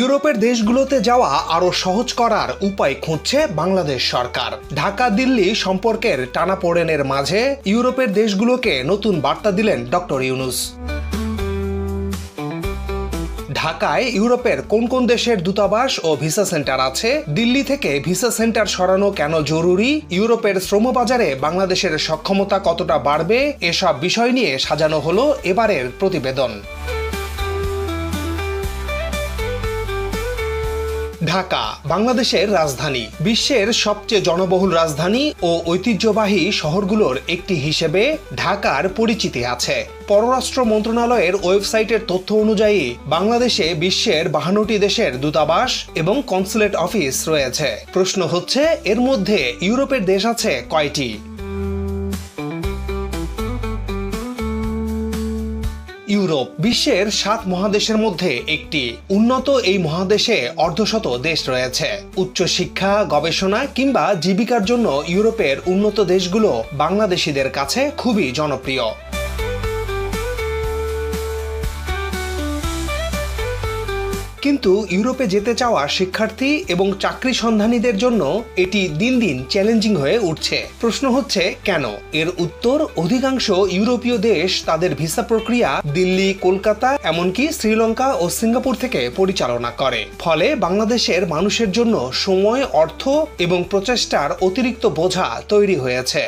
ইউরোপের দেশগুলোতে যাওয়া আরও সহজ করার উপায় খুঁজছে বাংলাদেশ সরকার। ঢাকা দিল্লি সম্পর্কের টানাপোড়েনের মাঝে ইউরোপের দেশগুলোকে নতুন বার্তা দিলেন ডক্টর ইউনুস। ঢাকায় ইউরোপের কোন কোন দেশের দূতাবাস ও ভিসা সেন্টার আছে? দিল্লি থেকে ভিসা সেন্টার সরানো কেন জরুরি? ইউরোপের শ্রমবাজারে বাংলাদেশের সক্ষমতা কতটা বাড়বে? এসব বিষয় নিয়ে সাজানো হলো এবারের প্রতিবেদন। ঢাকা, বাংলাদেশের রাজধানী। বিশ্বের সবচেয়ে জনবহুল রাজধানী ও ঐতিহ্যবাহী শহরগুলোর একটি হিসেবে ঢাকার পরিচিতি আছে। পররাষ্ট্র মন্ত্রণালয়ের ওয়েবসাইটের তথ্য অনুযায়ী, বাংলাদেশে বিশ্বের বাহান্নটি দেশের দূতাবাস এবং কনসুলেট অফিস রয়েছে। প্রশ্ন হচ্ছে, এর মধ্যে ইউরোপের দেশ আছে কয়টি? ইউরোপ। বিশ্বের সাত মহাদেশের মধ্যে একটি। উন্নত এই মহাদেশে অর্ধশত দেশ রয়েছে। উচ্চ শিক্ষা গবেষণা কিংবা জীবিকার জন্য ইউরোপের উন্নত দেশগুলো বাংলাদেশিদের কাছে খুবই জনপ্রিয়। কিন্তু ইউরোপে যেতে চাওয়া শিক্ষার্থী এবং চাকরি সন্ধানীদের জন্য এটি দিন দিন চ্যালেঞ্জিং হয়ে উঠছে। প্রশ্ন হচ্ছে, কেন? এর উত্তর, অধিকাংশ ইউরোপীয় দেশ তাদের ভিসা প্রক্রিয়া দিল্লি, কলকাতা, এমনকি শ্রীলঙ্কা ও সিঙ্গাপুর থেকে পরিচালনা করে। ফলে বাংলাদেশের মানুষের জন্য সময়, অর্থ এবং প্রচেষ্টার অতিরিক্ত বোঝা তৈরি হয়েছে।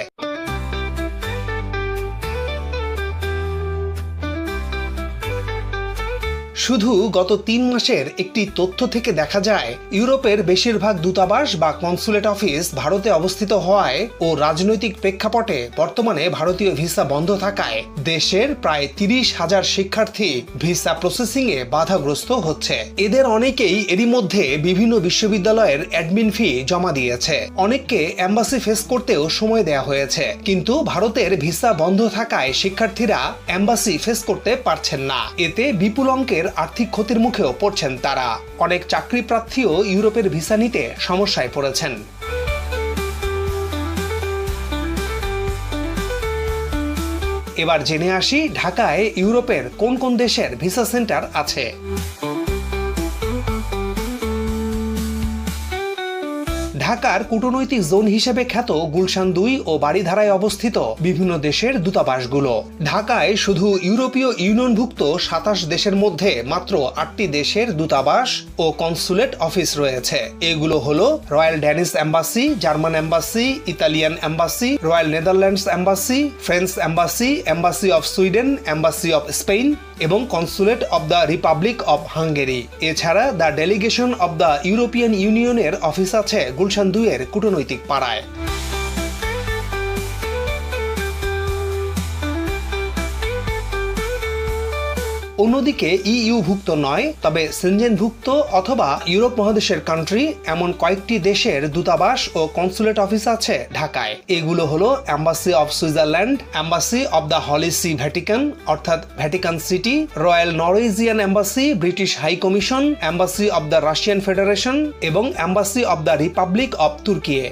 শুধু গত তিন মাসের একটি তথ্য থেকে দেখা যায়, ইউরোপের বেশিরভাগ দূতাবাস বা কনসুলেট অফিস ভারতে অবস্থিত হওয়ায় ও রাজনৈতিক প্রেক্ষাপটে বর্তমানে ভারতীয় ভিসা বন্ধ থাকায় দেশের প্রায় তিরিশ হাজার শিক্ষার্থী ভিসা প্রসেসিং এ বাধাগ্রস্ত হচ্ছে। এদের অনেকেই এরই মধ্যে বিভিন্ন বিশ্ববিদ্যালয়ের অ্যাডমিন ফি জমা দিয়েছে। অনেককে অ্যাম্বাসি ফেস করতেও সময় দেয়া হয়েছে। কিন্তু ভারতের ভিসা বন্ধ থাকায় শিক্ষার্থীরা অ্যাম্বাসি ফেস করতে পারছেন না। এতে বিপুল অঙ্কের আর্থিক ক্ষতির মুখেও পড়ছেন তারা। অনেক চাকরি প্রার্থীও ইউরোপের ভিসা নিতে সমস্যায় পড়েছেন। এবার জেনে আসি ঢাকায় ইউরোপের কোন কোন দেশের ভিসা সেন্টার আছে। ঢাকার কূটনৈতিক জোন হিসেবে খ্যাত গুলশান দুই ও বাড়িধারায় অবস্থিত বিভিন্ন দেশের দূতাবাসগুলো। ঢাকায় শুধু ইউরোপীয় ইউনিয়নভুক্ত সাতাশ দেশের মধ্যে মাত্র আটটি দেশের দূতাবাস ও কনসুলেট অফিস রয়েছে। এগুলো হলো royal Danish embassy, German embassy, Italian embassy, royal Netherlands embassy, French embassy embassy of Sweden, embassy of Spain এবং consulate of the republic of Hungary. এছাড়া the delegation of the European ইউনিয়নের office আছে গুলশান দুইয়ের কূটনৈতিক পাড়ায়। অন্যদিকে ইইউভুক্ত নয়, তবে সেনজেনভুক্ত অথবা ইউরোপ মহাদেশের কান্ট্রি এমন কয়েকটি দেশের দূতাবাস ও কনসুলেট অফিস আছে ঢাকায়। এগুলো হলো embassy of Switzerland embassy of the holy see Vatican অর্থাৎ Vatican city royal Norwegian embassy British high commission embassy of the Russian federation এবং embassy of the republic of Turkiye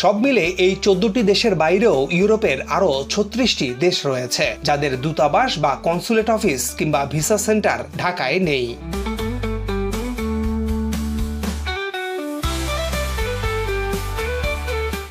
সব মিলে এই চোদ্দটি দেশের বাইরেও ইউরোপের আরও ছত্রিশটি দেশ রয়েছে, যাদের দূতাবাস বা কনসুলেট অফিস কিংবা ভিসা সেন্টার ঢাকায় নেই।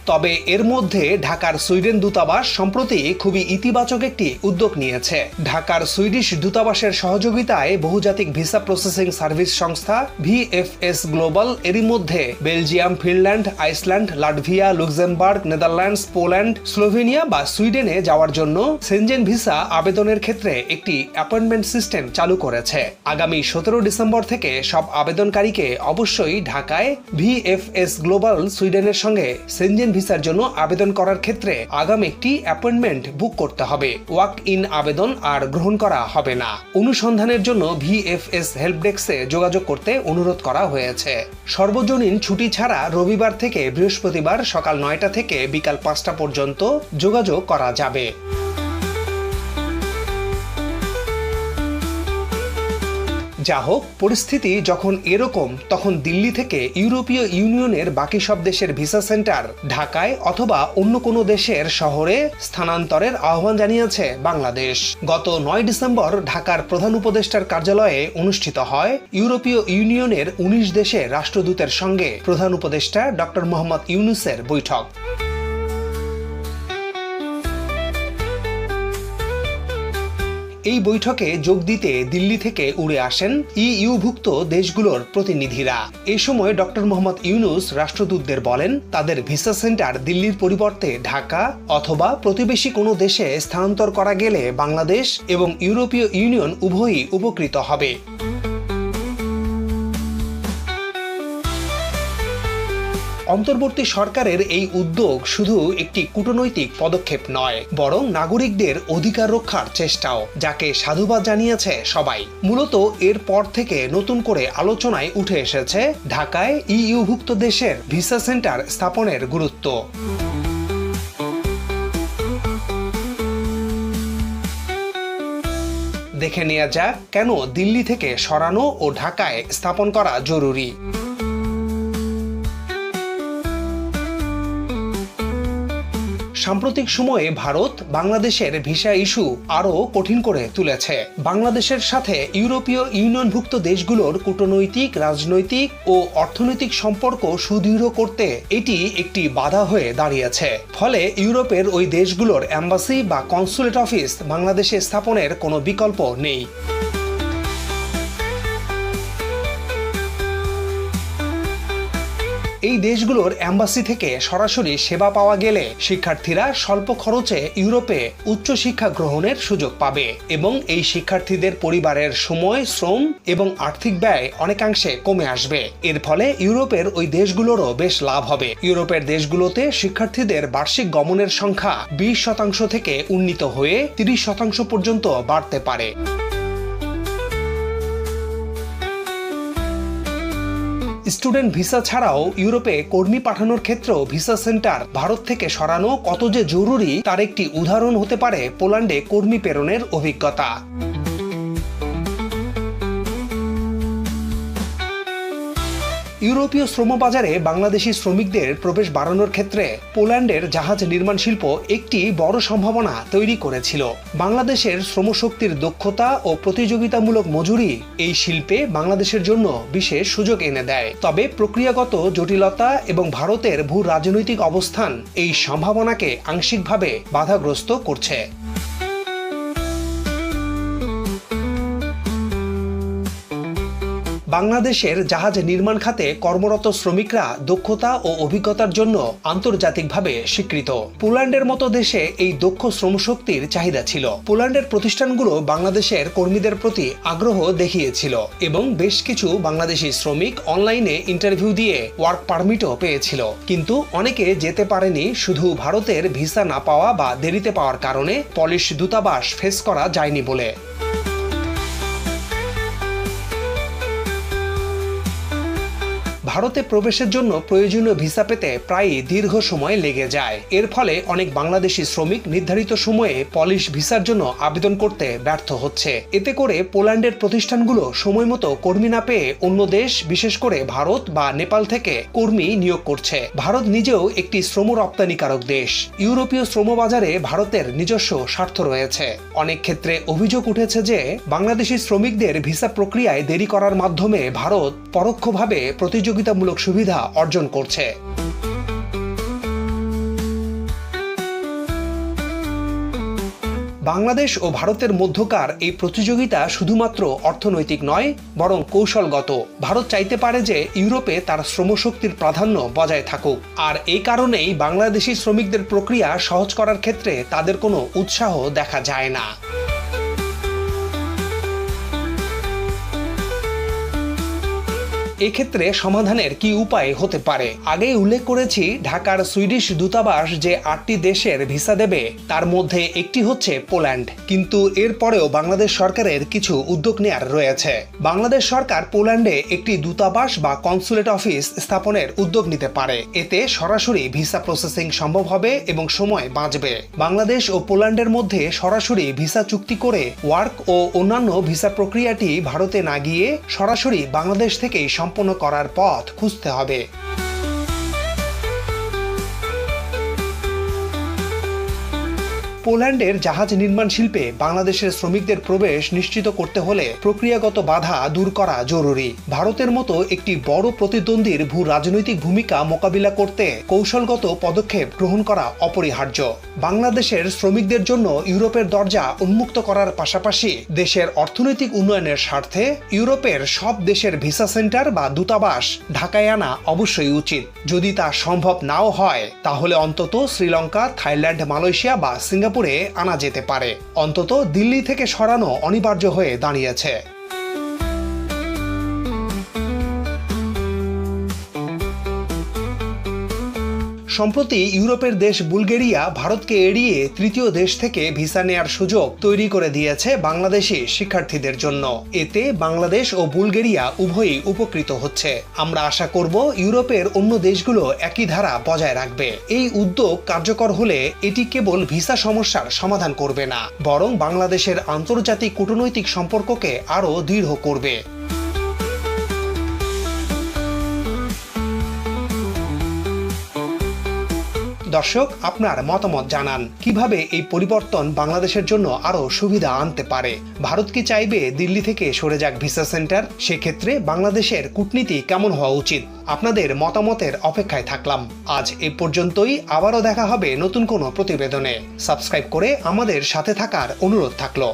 তবে এর মধ্যে ঢাকার সুইডেন দূতাবাস সম্প্রতি খুবই ইতিবাচক একটি উদ্যোগ নিয়েছে। ঢাকার সুইডিশ দূতাবাসের সহযোগিতায় বহুজাতিক ভিসা প্রসেসিং সার্ভিস সংস্থা ভিএফএস গ্লোবাল এরই মধ্যে Belgium, Finland, Iceland, Latvia, Luxembourg, Netherlands, Poland, Slovenia বা সুইডেনে যাওয়ার জন্য সেনজেন ভিসা আবেদনের ক্ষেত্রে একটি অ্যাপয়েন্টমেন্ট সিস্টেম চালু করেছে। আগামী সতেরো ডিসেম্বর থেকে সব আবেদনকারীকে অবশ্যই ঢাকায় ভিএফএস গ্লোবাল সুইডেনের সঙ্গে সেনজেন ভিসার জন্য আবেদন করার ক্ষেত্রে আগাম একটি অ্যাপয়েন্টমেন্ট বুক করতে হবে। ওয়াক ইন আবেদন আর গ্রহণ করা হবে না। অনুসন্ধানের জন্য ভিএফএস হেল্প ডেস্কে যোগাযোগ করতে অনুরোধ করা হয়েছে। সর্বজনীন ছুটি ছাড়া রবিবার থেকে বৃহস্পতিবার সকাল নয়টা থেকে বিকাল পাঁচটা পর্যন্ত যোগাযোগ করা যাবে। যা হোক, পরিস্থিতি যখন এরকম, তখন দিল্লি থেকে ইউরোপীয় ইউনিয়নের বাকি সব দেশের ভিসা সেন্টার ঢাকায় অথবা অন্য কোনো দেশের শহরে স্থানান্তরের আহ্বান জানিয়েছে বাংলাদেশ। গত নয় ডিসেম্বর ঢাকার প্রধান উপদেষ্টার কার্যালয়ে অনুষ্ঠিত হয় ইউরোপীয় ইউনিয়নের উনিশ দেশের রাষ্ট্রদূতের সঙ্গে প্রধান উপদেষ্টা ডক্টর মোহাম্মদ ইউনুসের বৈঠক। এই বৈঠকে যোগ দিতে দিল্লি থেকে উড়ে আসেন ইইউভুক্ত দেশগুলোর প্রতিনিধিরা। এ সময় ডক্টর মোহাম্মদ ইউনুস রাষ্ট্রদূতদের বলেন, তাদের ভিসা সেন্টার দিল্লির পরিবর্তে ঢাকা অথবা প্রতিবেশী কোনো দেশে স্থানান্তর করা গেলে বাংলাদেশ এবং ইউরোপীয় ইউনিয়ন উভয়ই উপকৃত হবে। অন্তর্বর্তী সরকারের এই উদ্যোগ শুধু একটি কূটনৈতিক পদক্ষেপ নয়, বরং নাগরিকদের অধিকার রক্ষার চেষ্টাও, যাকে সাধুবাদ জানিয়েছে সবাই। মূলত এর পর থেকে নতুন করে আলোচনায় উঠে এসেছে ঢাকায় ইইউভুক্ত দেশের ভিসা সেন্টার স্থাপনের গুরুত্ব। দেখে নেওয়া যাক কেন দিল্লি থেকে সরানো ও ঢাকায় স্থাপন করা জরুরি। সাম্প্রতিক সময়ে ভারত বাংলাদেশের ভিসা ইস্যু আরও কঠিন করে তুলেছে। বাংলাদেশের সাথে ইউরোপীয় ইউনিয়নভুক্ত দেশগুলোর কূটনৈতিক, রাজনৈতিক ও অর্থনৈতিক সম্পর্ক সুদৃঢ় করতে এটি একটি বাধা হয়ে দাঁড়িয়েছে। ফলে ইউরোপের ওই দেশগুলোর অ্যাম্বাসি বা কনসুলেট অফিস বাংলাদেশে স্থাপনের কোনো বিকল্প নেই। এই দেশগুলোর অ্যাম্বাসি থেকে সরাসরি সেবা পাওয়া গেলে শিক্ষার্থীরা স্বল্প খরচে ইউরোপে উচ্চ শিক্ষা গ্রহণের সুযোগ পাবে এবং এই শিক্ষার্থীদের পরিবারের সময়, শ্রম এবং আর্থিক ব্যয় অনেকাংশে কমে আসবে। এর ফলে ইউরোপের ওই দেশগুলোরও বেশ লাভ হবে। ইউরোপের দেশগুলোতে শিক্ষার্থীদের বার্ষিক গমনের সংখ্যা বিশ শতাংশ থেকে উন্নীত হয়ে তিরিশ শতাংশ পর্যন্ত বাড়তে পারে। স্টুডেন্ট ভিসা ছাড়াও ইউরোপে কর্মী পাঠানোর ক্ষেত্রেও ভিসা সেন্টার ভারত থেকে সরানো কত যে জরুরি, তার একটি উদাহরণ হতে পারে পোল্যান্ডে কর্মী প্রেরণের অভিজ্ঞতা। ইউরোপীয় শ্রম বাজারে বাংলাদেশি শ্রমিকদের প্রবেশ বাড়ানোর ক্ষেত্রে পোল্যান্ডের জাহাজ নির্মাণ শিল্প একটি বড় সম্ভাবনা তৈরি করেছিল। বাংলাদেশের শ্রমশক্তির দক্ষতা ও প্রতিযোগিতামূলক মজুরি এই শিল্পে বাংলাদেশের জন্য বিশেষ সুযোগ এনে দেয়। তবে প্রক্রিয়াগত জটিলতা এবং ভারতের ভূ রাজনৈতিক অবস্থান এই সম্ভাবনাকে আংশিকভাবে বাধাগ্রস্ত করছে। বাংলাদেশের জাহাজ নির্মাণ খাতে কর্মরত শ্রমিকরা দক্ষতা ও অভিজ্ঞতার জন্য আন্তর্জাতিকভাবে স্বীকৃত। পোল্যান্ডের মতো দেশে এই দক্ষ শ্রমশক্তির চাহিদা ছিল। পোল্যান্ডের প্রতিষ্ঠানগুলো বাংলাদেশের কর্মীদের প্রতি আগ্রহ দেখিয়েছিল এবং বেশ কিছু বাংলাদেশি শ্রমিক অনলাইনে ইন্টারভিউ দিয়ে ওয়ার্ক পারমিটও পেয়েছিল। কিন্তু অনেকে যেতে পারেনি শুধু ভারতের ভিসা না পাওয়া বা দেরিতে পাওয়ার কারণে পলিশ দূতাবাস ফেস করা যায়নি বলে। ভারতে প্রবেশের জন্য প্রয়োজনীয় ভিসা পেতে প্রায়ই দীর্ঘ সময় লেগে যায়। এর ফলে অনেক বাংলাদেশি শ্রমিক নির্ধারিত সময়ে পলিশ ভিসার জন্য আবেদন করতে ব্যর্থ হচ্ছে। এতে করে পোল্যান্ডের প্রতিষ্ঠানগুলো সময় মতো কর্মী না পেয়ে অন্য দেশ, বিশেষ করে ভারত বা নেপাল থেকে কর্মী নিয়োগ করছে। ভারত নিজেও একটি শ্রম রপ্তানিকারক দেশ। ইউরোপীয় শ্রম বাজারে ভারতের নিজস্ব স্বার্থ রয়েছে। অনেক ক্ষেত্রে অভিযোগ উঠেছে যে, বাংলাদেশি শ্রমিকদের ভিসা প্রক্রিয়ায় দেরি করার মাধ্যমে ভারত পরোক্ষভাবে প্রতিযোগিতা প্রতিযোগিতামূলক সুবিধা অর্জন করছে। বাংলাদেশ ও ভারতের মধ্যকার এই প্রতিযোগিতা শুধুমাত্র অর্থনৈতিক নয়, বরং কৌশলগত। ভারত চাইতে পারে যে ইউরোপে তার শ্রমশক্তির প্রাধান্য বজায় থাকুক। আর এই কারণেই বাংলাদেশি শ্রমিকদের প্রক্রিয়া সহজ করার ক্ষেত্রে তাদের কোনো উৎসাহ দেখা যায় না। এক্ষেত্রে সমাধানের কি উপায় হতে পারে? আগেই উল্লেখ করেছি ঢাকার সুইডিশ দূতাবাস যে আটটি দেশের ভিসা দেবে, তার মধ্যে একটি হচ্ছে পোল্যান্ড। কিন্তু এরপরেও বাংলাদেশ সরকারের কিছু উদ্যোগ নেয়ার রয়েছে। বাংলাদেশ সরকার পোল্যান্ডে একটি দূতাবাস বা কনসুলেট অফিস স্থাপনের উদ্যোগ নিতে পারে। এতে সরাসরি ভিসা প্রসেসিং সম্ভব হবে এবং সময় বাঁচবে। বাংলাদেশ ও পোল্যান্ডের মধ্যে সরাসরি ভিসা চুক্তি করে ওয়ার্ক ও অন্যান্য ভিসা প্রক্রিয়াটি ভারতে না গিয়ে সরাসরি বাংলাদেশ থেকেই সম্পন্ন করার পথ খুঁজতে হবে। পোল্যান্ডের জাহাজ নির্মাণ শিল্পে বাংলাদেশের শ্রমিকদের প্রবেশ নিশ্চিত করতে হলে প্রক্রিয়াগত বাধা দূর করা জরুরি। ভারতের মতো একটি বড় প্রতিদ্বন্দ্বীর ভূ রাজনৈতিক ভূমিকা মোকাবিলা করতে কৌশলগত পদক্ষেপ গ্রহণ করা অপরিহার্য। বাংলাদেশের শ্রমিকদের জন্য ইউরোপের দরজা উন্মুক্ত করার পাশাপাশি দেশের অর্থনৈতিক উন্নয়নের স্বার্থে ইউরোপের সব দেশের ভিসা সেন্টার বা দূতাবাস ঢাকায় আনা অবশ্যই উচিত। যদি তা সম্ভব নাও হয়, তাহলে অন্তত শ্রীলঙ্কা, থাইল্যান্ড, মালয়েশিয়া বা সিঙ্গাপুরে আনা যেতে পারে। অন্তত দিল্লি থেকে সরানো অনিবার্য হয়ে দাঁড়িয়েছে। সম্প্রতি ইউরোপের দেশ বুলগেরিয়া ভারতকে এড়িয়ে তৃতীয় দেশ থেকে ভিসা নেয়ার সুযোগ তৈরি করে দিয়েছে বাংলাদেশি শিক্ষার্থীদের জন্য। এতে বাংলাদেশ ও বুলগেরিয়া উভয়ই উপকৃত হচ্ছে। আমরা আশা করব ইউরোপের অন্য দেশগুলো একই ধারা বজায় রাখবে। এই উদ্যোগ কার্যকর হলে এটি কেবল ভিসা সমস্যার সমাধান করবে না, বরং বাংলাদেশের আন্তর্জাতিক কূটনৈতিক সম্পর্ককে আরও দৃঢ় করবে। দর্শক, আপনার মতামত জানান। কীভাবে এই পরিবর্তন বাংলাদেশের জন্য আরও সুবিধা আনতে পারে? ভারত কি চাইবে দিল্লি থেকে সরে যাক ভিসা সেন্টার? সেক্ষেত্রে বাংলাদেশের কূটনীতি কেমন হওয়া উচিত? আপনাদের মতামতের অপেক্ষায় থাকলাম। আজ এ পর্যন্তই। আবারও দেখা হবে নতুন কোনো প্রতিবেদনে। সাবস্ক্রাইব করে আমাদের সাথে থাকার অনুরোধ থাকল।